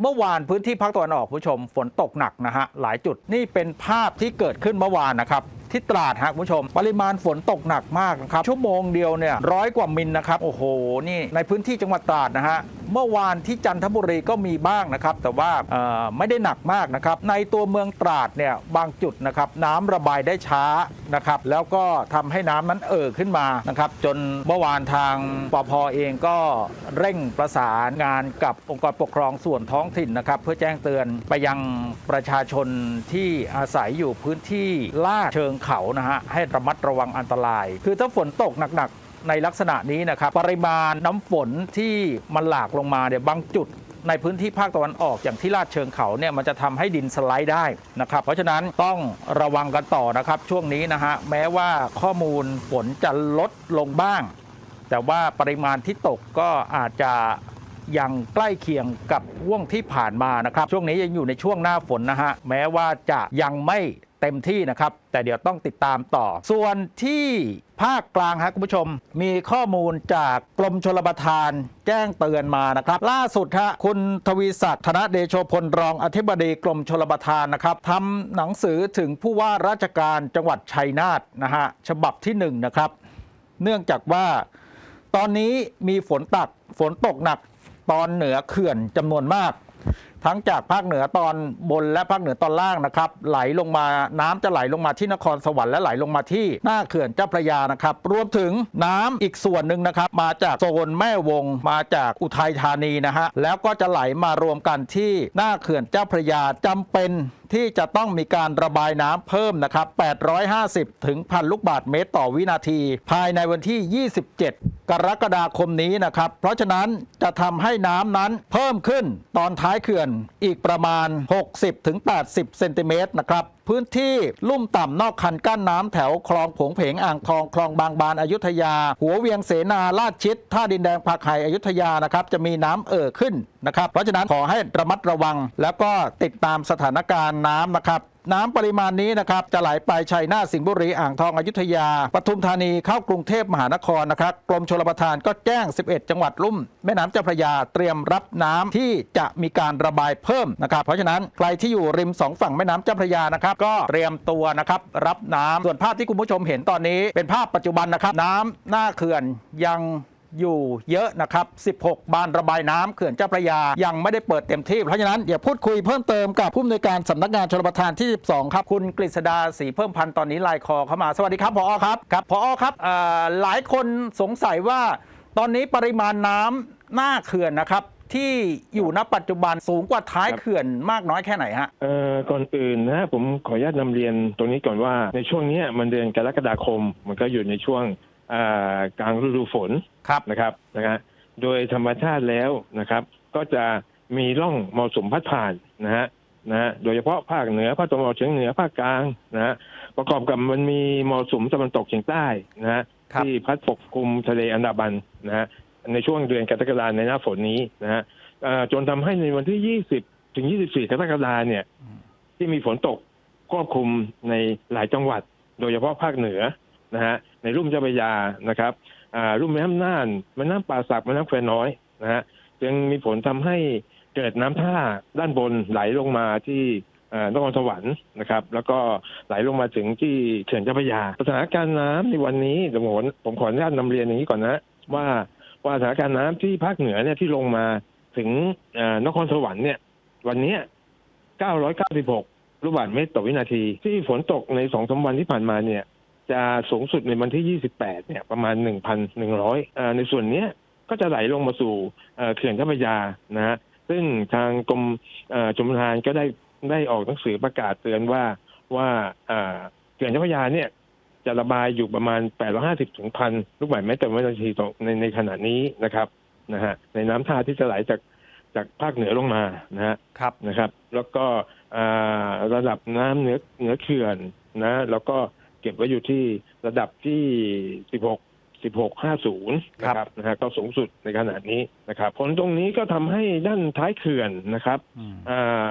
เมื่อวานพื้นที่ภาคตะวันออกผู้ชมฝนตกหนักนะฮะหลายจุดนี่เป็นภาพที่เกิดขึ้นเมื่อวานนะครับ ที่ตราดฮะคุณผู้ชม ปริมาณฝนตกหนักมากนะครับ ชั่วโมงเดียวเนี่ยร้อยกว่ามิลนะครับ โอ้โห นี่ในพื้นที่จังหวัดตราดนะฮะเมื่อวานที่จันทบุรีก็มีบ้างนะครับ แต่ว่าไม่ได้หนักมากนะครับ ในตัวเมืองตราดเนี่ยบางจุดนะครับน้ำระบายได้ช้านะครับ แล้วก็ทำให้น้ำนั้นเอ่อขึ้นมานะครับ จนเมื่อวานทางปพเองก็เร่งประสานงานกับองค์กรปกครองส่วนท้องถิ่นนะครับ เพื่อแจ้งเตือนไปยังประชาชนที่อาศัยอยู่พื้นที่ลาดเชิงเขานะฮะให้ระมัดระวังอันตราย คือถ้าฝนตกหนักๆในลักษณะนี้นะครับปริมาณน้ำฝนที่มันหลากลงมาเนี่ยบางจุดในพื้นที่ภาคตะวันออกอย่างที่ลาดเชิงเขาเนี่ยมันจะทำให้ดินสไลด์ได้นะครับ เพราะฉะนั้นต้องระวังกันต่อนะครับช่วงนี้นะฮะแม้ว่าข้อมูลฝนจะลดลงบ้าง แต่ว่าปริมาณที่ตกก็อาจจะยังใกล้เคียงกับห่วงที่ผ่านมานะครับ ช่วงนี้ยังอยู่ในช่วงหน้าฝนนะฮะแม้ว่าจะยังไม่ เต็มที่นะครับ แต่เดี๋ยวต้องติดตามต่อ ส่วนที่ภาคกลางฮะคุณผู้ชม มีข้อมูลจากกรมชลประทานแจ้งเตือนมานะครับ ล่าสุดฮะคุณทวีศักดิ์ธนเดโชพลรองอธิบดีกรมชลประทานนะครับทำหนังสือถึงผู้ว่าราชการจังหวัดชัยนาทนะฮะฉบับที่หนึ่งนะครับ เนื่องจากว่าตอนนี้มีฝนตักฝนตกหนักตอนเหนือเขื่อนจำนวนมาก ทั้งจากภาคเหนือตอนบนและภาคเหนือตอนล่างนะครับไหลลงมาน้ำจะไหลลงมาที่นครสวรรค์และไหลลงมาที่หน้าเขื่อนเจ้าพระยานะครับรวมถึงน้ำอีกส่วนหนึ่งนะครับมาจากโซนแม่วง มาจากอุทัยธานีนะฮะแล้วก็จะไหลมารวมกันที่หน้าเขื่อนเจ้าพระยาจำเป็นที่จะต้องมีการระบายน้ำเพิ่มนะครับ 850 ถึงพันลูกบาทเมตรต่อวินาที ภายในวันที่ 27 กรกฎาคมนี้นะครับ เพราะฉะนั้นจะทำให้น้ำนั้นเพิ่มขึ้นตอนท้ายเขื่อนอีกประมาณ 60ถึง80 เซนติเมตรนะครับพื้นที่ลุ่มต่ำนอกคันกั้นน้ำแถวคลองผงเพงอ่างทองคลองบางบานอายุทยา หัวเวียงเสนาลาดชิดท่าดินแดงผักไห่อยุธยานะครับจะมีน้ำเอ่อขึ้นนะครับ เพราะฉะนั้นขอให้ระมัดระวัง แล้วก็ติดตามสถานการณ์น้ำนะครับ น้ำปริมาณนี้นะครับจะไหลไปชัยนาทสิงห์บุรีอ่างทองอยุธยาปทุมธานีเข้ากรุงเทพมหานครนะครับกรมชลประทานก็แจ้ง 11 จังหวัดลุ่ม แม่น้ำเจ้าพระยาเตรียมรับน้ำที่จะมีการระบายเพิ่มนะครับเพราะฉะนั้นใครที่อยู่ริมสองฝั่งแม่น้ำเจ้าพระยานะครับก็เตรียมตัวนะครับรับน้ำส่วนภาพที่คุณผู้ชมเห็นตอนนี้ เป็นภาพปัจจุบันนะครับ น้ำหน้าเขื่อนยัง อยู่เยอะนะครับ 16 บานระบายน้ำเขื่อนเจ้าพระยา ยังไม่ได้เปิดเต็มที่ เพราะฉะนั้นเดี๋ยวพูดคุยเพิ่มเติมกับผู้อำนวยการสำนักงานชลประทานที่ 12 ครับ คุณกฤษดาศรีเพิ่มพันธ์ตอนนี้ไลน์คอเข้ามา สวัสดีครับพอครับ ครับพอครับหลายคนสงสัยว่า ตอนนี้ปริมาณน้ำหน้าเขื่อนนะครับที่อยู่ณปัจจุบันสูงกว่าท้ายเขื่อนมากน้อยแค่ไหนฮะเอ่อก่อนอื่นนะผมขออนุญาตนำเรียนตรงนี้ก่อนว่าในช่วงนี้มันเดือนกรกฎาคม มันก็อยู่ในช่วง กลางฤดูฝนครับนะครับนะฮะโดยธรรมชาติแล้วนะครับ ก็จะมีร่องมรสุมพัดผ่านนะฮะนะฮะโดยเฉพาะภาคเหนือภาคตะวันออกเฉียงเหนือภาคกลางนะฮะประกอบกับมันมีมรสุมตะวันตกเฉียงใต้นะฮะครับที่พัดปกคลุมทะเลอันดามันนะฮะในช่วงเดือนกรกฎาในหน้าฝนนี้นะฮะเอ่อจนทำให้ในวันที่ 20 ถึง 24 กรกฎาเนี่ย ที่มีฝนตกครอบคลุมในหลายจังหวัด โดยเฉพาะภาคเหนือ นะฮะในรุ่มเจ้าพระยานะครับอ่ารุ่มแม่น้ำน่านแม่น้ำป่าสักแม่น้ำแควน้อยนะฮะจึงมีผลทำให้เกิดน้ำท่าด้านบนไหลลงมาที่นครสวรรค์นะครับ แล้วก็ไหลลงมาถึงที่เขื่อนเจ้าพระยาสถานการณ์น้ำในวันนี้ผมขอผมขออนุญาตนำเรียนอย่างนี้ก่อนนะว่าว่าสถานการณ์น้ำที่ภาคเหนือเนี่ยที่ลงมาถึงนครสวรรค์เนี่ยวันนี้ 996 ลูกบาศก์เมตรต่อวินาที ที่ฝนตกในสองสามวันที่ผ่านมาเนี่ย จะสูงสุดในวันที่ 28 เนี่ยประมาณ 1,100อ่าในส่วนเนี้ยก็จะไหลลงมาสู่เอ่อเขื่อนเจ้าพระยานะฮะซึ่งทางกรมเอ่อชมทานก็ได้ได้ออกหนังสือประกาศเตือนว่าว่าอ่าเขื่อนเจ้าพระยาเนี่ยจะระบายอยู่ประมาณ 850ถึงพันลูกบาศก์เมตรต่อวินาทีต่อในในขณะนี้นะครับนะฮะในน้ำท่าที่จะไหลจากจากภาคเหนือลงมานะฮะครับนะครับ แล้วก็อ่าระดับน้ำเหนือเหนือเขื่อนนะ แล้วก็ เก็บไว้อยู่ที่ระดับที่ 16 1650 นะครับนะฮะก็สูงสุดในขณะนี้นะครับผลตรงนี้ก็ทำให้ด้านท้ายเขื่อนนะครับอืมอ่า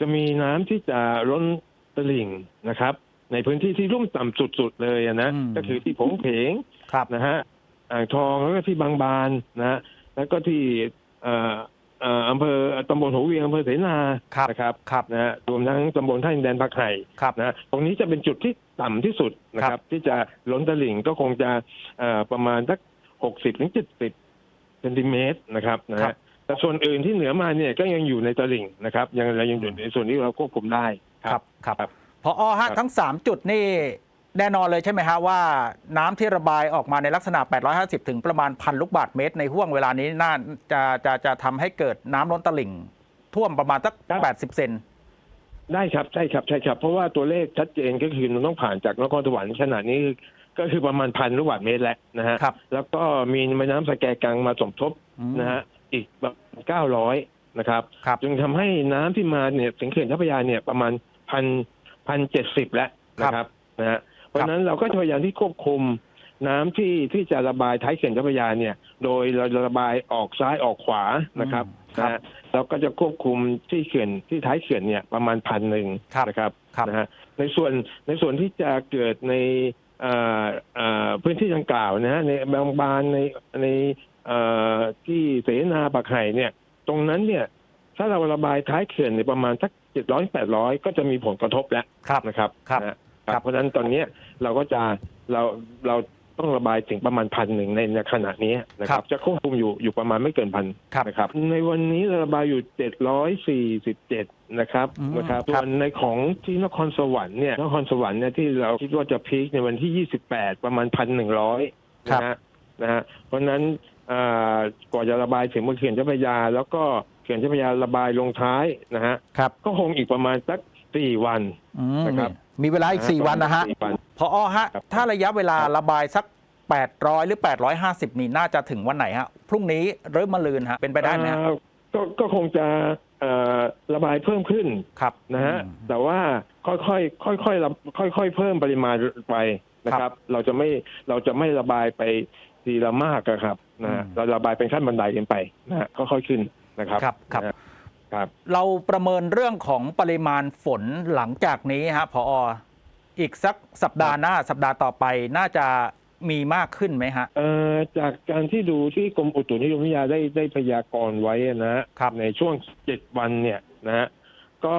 จะมีน้ำที่จะล้นตลิ่งนะครับ ในพื้นที่ที่รุ่มต่ำสุด ๆ เลยอะนะอืม ก็คือที่ผงเพง ครับ นะฮะอ่างทองแล้วก็ที่บางบานนะฮะแล้วก็ที่เอ่อเอ่ออำเภอตำบลหัวเวียงอำเภอเสนาครับ นะครับครับนะฮะรวมทั้งตำบลท่าดินแดนพักไห่ครับ นะฮะตรงนี้จะเป็นจุดที่ ต่ำที่สุดนะคครัรับบที่จะล้นตลิ่งก็คงจะเอ่อประมาณสักหกสิบถึงเจ็ดสิบเซนติเมตรนะครับนะครัฮะบแต่ส่วนอื่นที่เหนือมาเนี่ยก็ยังอยู่ในตลิ่งนะครับ ยังเรายังอยู่ในส่วนที่เราควบคุมได้ครับครับครับพอฮะครับทั้ง 3 จุดนี่แน่นอนเลยใช่ไหมฮะว่าน้ำที่ระบายออกมาในลักษณะ 850 ถึงประมาณพันลูกบาทเมตร ในห่วงเวลานี้น่าจะจะจะทำให้เกิดน้ำล้นตลิ่ง ท่วมประมาณสัก 80 เซน ได้ครับใช่ครับใช่ครับ เพราะว่าตัวเลขชัดเจนก็คือมันต้องผ่านจากนครสวรรค์ขนาดนี้ก็คือประมาณพันลูกบาศก์เมตรแล้วนะฮะครับแล้วก็มีแม่น้ำสแกกังมาสมทบอืมนะฮะอีกแบบเก้าร้อยนะครับครับ จึงทำให้น้ำที่มาเนี่ยถึงเขื่อนเจ้าพระยาเนี่ยประมาณพันพันเจ็ดสิบแล้วนะครับนะฮะเพราะฉะนั้นเราก็จะพยายามที่ควบคุมน้ำที่ที่จะระบายท้ายเขื่อนเจ้าพระยาเนี่ย โดยเราระบายออกซ้ายออกขวานะครับ อืมครับ นะฮะเราก็จะควบคุมที่เขื่อนที่ท้ายเขื่อนเนี่ยประมาณพันหนึ่งครับนะครับครับนะฮะในส่วนในส่วนที่จะเกิดในเอ่อเอ่อพื้นที่ดังกล่าวนะฮะในบางบานในในเอ่อที่เสนาปากไห่เนี่ย ตรงนั้นเนี่ย ถ้าเราระบายท้ายเขื่อนในยประมาณสักเจ็ดร้อยแปดร้อยก็จะมีผลกระทบแล้วครับนะครับครับนะฮะครับ เพราะฉะนั้นตอนเนี้ยเราก็จะเราเรา ต้องระบายถึงประมาณพันหนึ่งในในขณะนี้นะคครัรับบจะควบคุมอยู่อยู่ประมาณไม่เกินพันครับนะครับ ในวันนี้เราระบายอยู่เจ็ดร้อยสี่สิบเจ็ดนะครับอืมนะครับครัส่บวนในของที่นครสวรรค์เนี่ยนครสวรรค์เนี่ยที่เราคิดว่าจะพีคในวันที่ยี่สิบแปดประมาณพันหนึ่งร้อยครับนะฮะนะฮะเพราะฉะนั้นอ่ากว่าจะระบายถึงเขื่อนเจ้าพระยา แล้วก็เขื่อนเจ้าพระยาระบายลงท้ายนะฮะครับก็คงอีกประมาณสักสี่วันอืมนะครับ มีเวลาอีก 4 วันนะฮะสี่วัน พอฮะ ครับ ถ้าระยะเวลาครับระบายสัก 800 หรือ 850 นี่น่าจะถึงวันไหนฮะ พรุ่งนี้หรือมะรืนฮะ เป็นไปได้ไหมฮะเอ่อก็ก็คงจะเอ่อระบายเพิ่มขึ้นครับนะฮะอืม แต่ว่าค่อยๆค่อยๆระค่อย ๆ เพิ่มปริมาณไปนะคครัรับบ เราจะไม่เราจะไม่ระบายไปทีละมากอะครับนะฮะอืม เราระบายเป็นขั้นบันไดกันไปนะฮะค่อยๆขึ้นนะครับ ครับครับนะฮะ ครับ เราประเมินเรื่องของปริมาณฝนหลังจากนี้ฮะพออีกสักสัปดาห์หน้าสัปดาห์ต่อไปน่าจะมีมากขึ้นไหมฮะ เอ่อจากการที่ดูที่กรมอุตุนิยมวิทยาได้ได้พยากรณ์ไว้นะฮะครับ ในช่วงเจ็ดวันเนี่ยนะฮะก็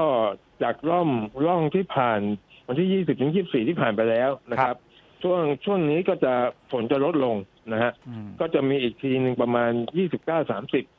จากร่องร่องที่ผ่านวันที่ยี่สิบถึงยี่สี่ที่ผ่านไปแล้วนะครับ ช่วงช่วงนี้ก็จะฝนจะลดลงนะฮะอืมก็จะมีอีกทีหนึ่งประมาณยี่สิบเก้าสามสิบครับ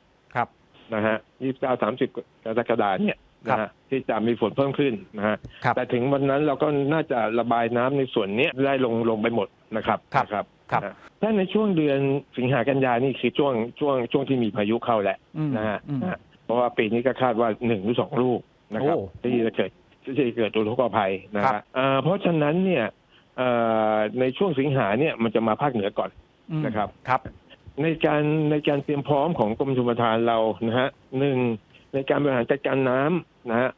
นะฮะยี่สิบเก้าสามสิบกรกฎาเนี่ยครันะบฮะที่จะมีฝนเพิ่มขึ้นนะฮะครับแต่ถึงวันนั้นเราก็น่าจะระบายน้ำในส่วนเนี้ยได้ลงลงไปหมดนะครับครับนะครับครับนะถ้าในช่วงเดือนสิงหากันยานี่คือช่วงช่วงช่วงที่มีพายุเข้าแหละอืมนะฮะอืมนะฮะเพราะว่าปีนี้ก็คาดว่าหนึ่งหรือสองลูกนะครับโอ้ที่จะเกิดที่จะเกิดอุทกภัยนะครัฮะบเอ่อเพราะฉะนั้นเนี่ยเอ่อในช่วงสิงหาเนี่ยมันจะมาภาคเหนือก่อนอืมนะครับครับ ในการในการเตรียมพร้อมของกรมชลประทานเรานะฮะหนึ่งในการบริหารจัดการน้ำนะฮะ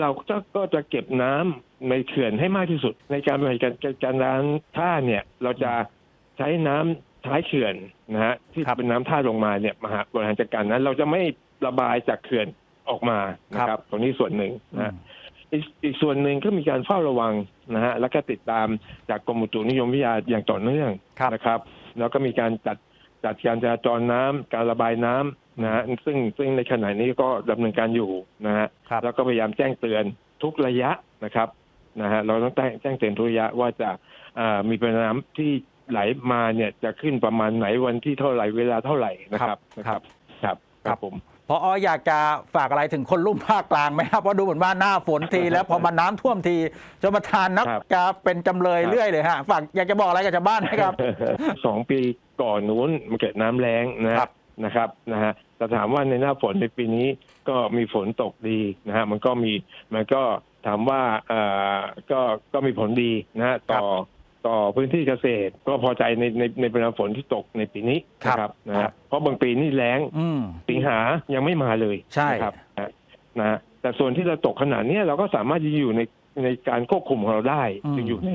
เราก็ก็จะเก็บน้ำในเขื่อนให้มากที่สุด ในการบริหารจัดการน้ำท่าเนี่ย เราจะใช้น้ำท้ายเขื่อนนะฮะที่ครับเป็นน้ำท่าลงมาเนี่ยมาหาบริหารจัดการนั้น เราจะไม่ระบายจากเขื่อนออกมานะคครัรับบตรงนี้ส่วนหนึ่งอืนะฮะมอีกอีกส่วนหนึ่งก็มีการเฝ้าระวังนะฮะแล้วก็ติดตามจากกรมอุตุนิยมวิทยาอย่างต่อเนื่องครับนะครับ แล้วก็มีการจัด จัดการจราจรน้ำการระบายน้ำนะฮะซึ่งซึ่งในขณะนี้ก็ดำเนินการอยู่นะฮะครับแล้วก็พยายามแจ้งเตือนทุกระยะนะครับนะฮะเราต้องแจ้งแจ้งเตือนทุกระยะว่าจะอ่ามีปริมาณน้ำที่ไหลมาเนี่ยจะขึ้นประมาณไหนวันที่เท่าไหร่เวลาเท่าไหร่นะครับนะคครัรับบครับครับผม พออยากจะฝากอะไรถึงคนรุ่มภาคกลางไหมครับเพราะดูเหมือนว่าหน้าฝนทีแล้วพอมาน้ำท่วมทีชมประทานนักครับจะเป็นจำเลยครับเรื่อยเลยฮะฝากอยากจะบอกอะไรกับชาวบ้านไหมครับสองปีก่อนนู้นมันเกิดน้ำแรงนะครับนะครับนะฮะแต่ถามว่าในหน้าฝนในปีนี้ก็มีฝนตกดีนะฮะมันก็มีมันก็ถามว่าเอ่อก็ก็มีผลดีนะฮะต่อ ต่อพื้นที่เกษตร ก็พอใจในในในปริมาณฝนที่ตกในปีนี้ครับนะครับนะครัฮะบ เพราะบางปีนี่แรงอืม สิงหายังไม่มาเลยใช่ นะครับนะนะฮะแต่ส่วนที่เราตกขนาดนี้ยเราก็สามารถจะอยู่ในในการควบคุมของเราได้อืมจะอยู่ใน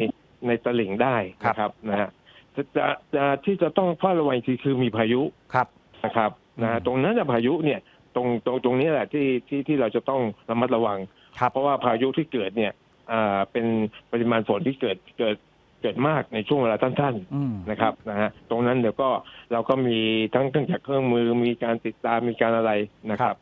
ในตลิ่งได้ครับนะครับนะฮะจะจะจะที่จะต้องเฝ้าระวังอีกทีคือมีพายุครับ นะครับนะฮะอืมตรงนั้นน่ะพายุเนี่ยตรงตรงตรงนี้แหละที่ที่ที่เราจะต้องระมัดระวัง ครับ เพราะว่าพายุที่เกิดเนี่ยอ่าเป็นปริมาณฝนที่เกิดเกิด เกิดมากในช่วงเวลาสั้นๆอืมนะครับนะฮะตรงนั้นเดี๋ยวก็เราก็มีทั้งเครื่องจักรเครื่องมือมีการติดตามมีการอะไรนะครับ